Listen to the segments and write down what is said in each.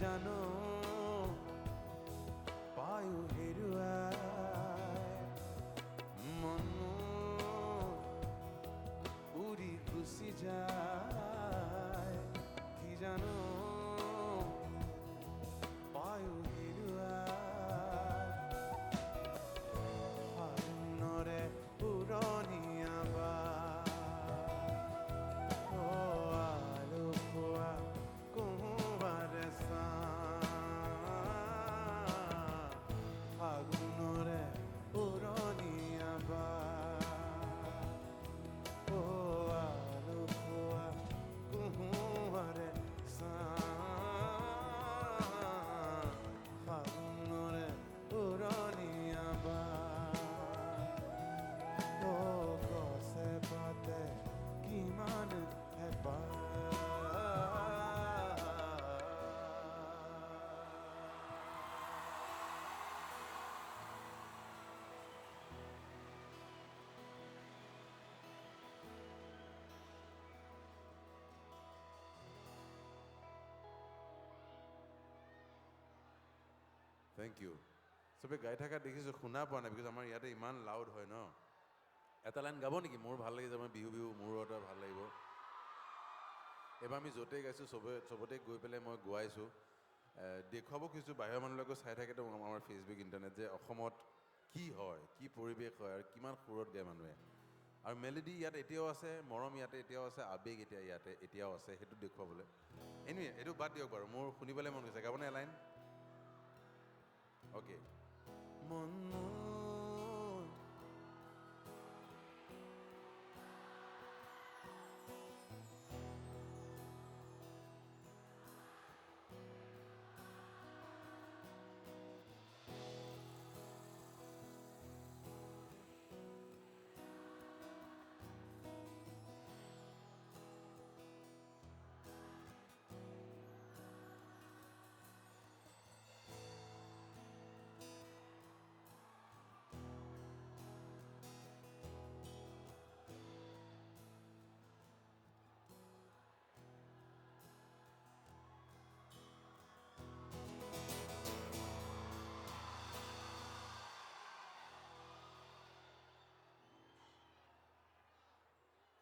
জানো thank U চবে গাই থকা দেখিছোঁ শুনা পোৱা নাই বিকজ আমাৰ ইয়াতে ইমান লাউড হয় ন? এটা লাইন গাব নেকি? মোৰ ভাল লাগিছে আমাৰ বিহু বিহু মোৰ এটা ভাল লাগিব। এইবাৰ আমি য'তেই গাইছোঁ চবে চবতে গৈ পেলাই মই গোৱাইছোঁ। দেখুৱাব খুজিছোঁ বাহিৰৰ মানুহবিলাকেও চাই থাকেতো আমাৰ ফেচবুক ইণ্টাৰনেট যে অসমত কি হয় কি পৰিৱেশ হয় আৰু কিমান সুৰত গায় মানুহে। আৰু মেলেডি ইয়াত এতিয়াও আছে মৰম ইয়াতে এতিয়াও আছে আৱেগ এতিয়া ইয়াতে এতিয়াও আছে সেইটো দেখুৱাবলৈ। এনে এইটো বাদ দিয়ক বাৰু মোৰ শুনিবলৈ মন গৈছে। গাবনে এলাইন Okay.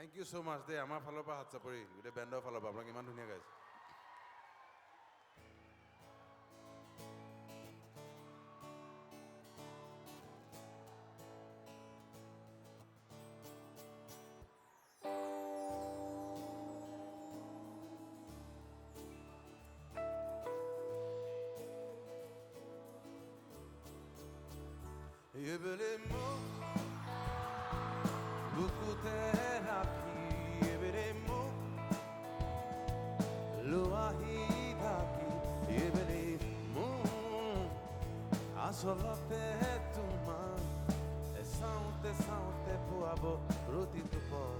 Thank you so much দেই আমাৰ ফালৰ পৰা হাত চাপৰি গোটেই বেণ্ডৰ ফালৰ পৰা আপোনাক ইমান ধুনীয়া গাইছে এইবেলে মোক বুকুতে রাখি এবারে মুখ লোয়াহি থাকি এবারে মুখ আসলতে তোমার সাউতে সাউতে পুয়াব রুতি দুপর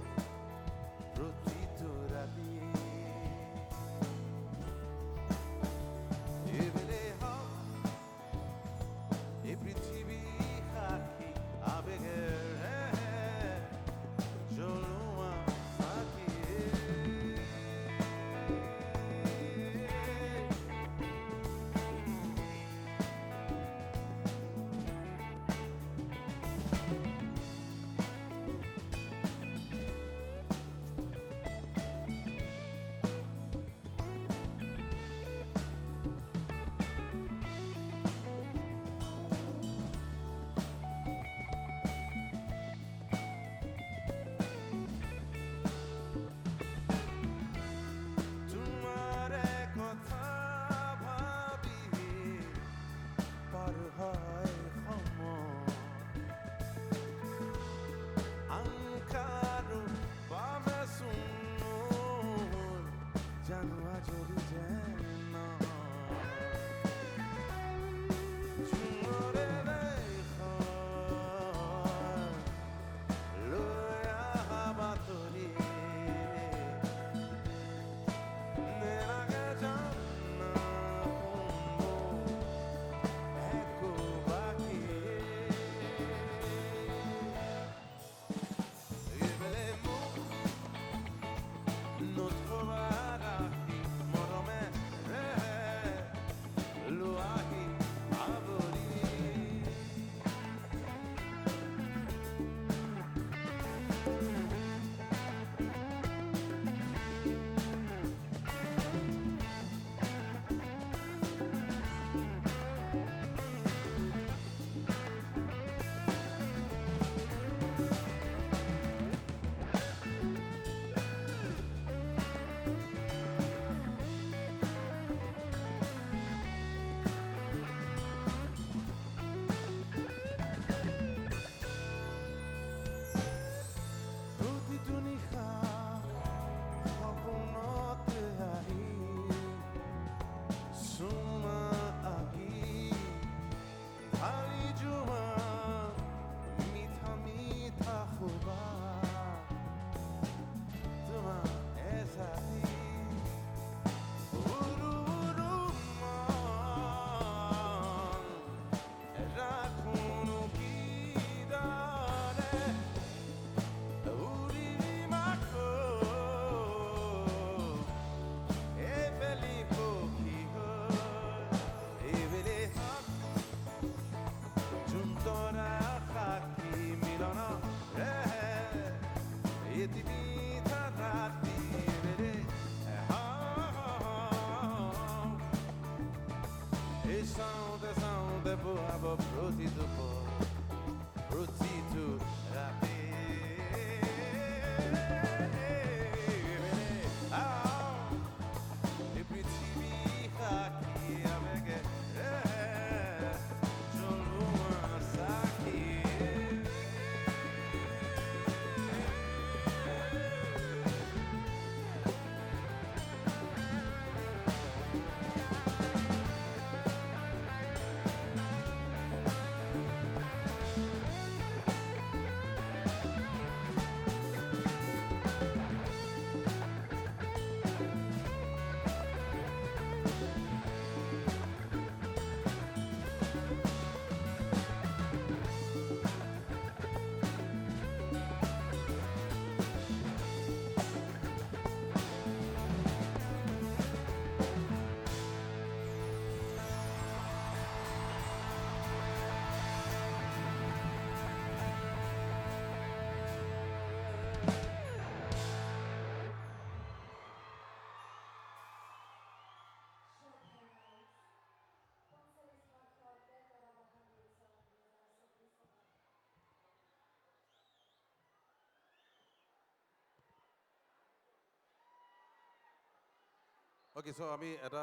অ'কে চ' আমি এটা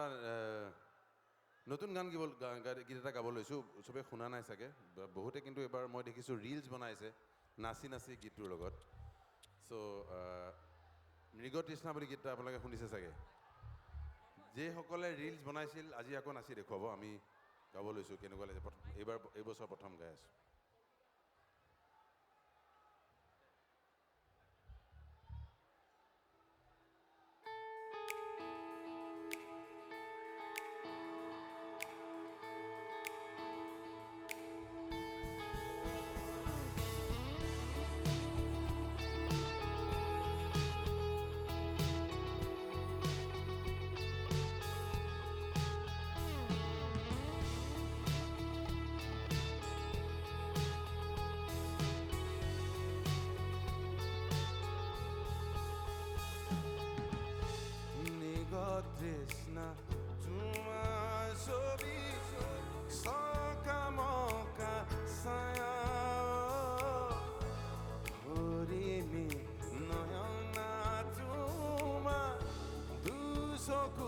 নতুন গান গীব গীত এটা গাব লৈছোঁ চবে শুনা নাই চাগে। বহুতে কিন্তু এবাৰ মই দেখিছোঁ ৰিলছ বনাইছে নাচি নাচি গীতটোৰ লগত। চ' মৃগ তৃষ্ণা বুলি গীত এটা আপোনালোকে শুনিছে চাগে? যিসকলে ৰিলছ বনাইছিল আজি আকৌ নাচি দেখুৱাব আমি গাব লৈছোঁ কেনেকুৱা লাগিছে এইবাৰ এইবছৰ প্ৰথম গাই আছোঁ। so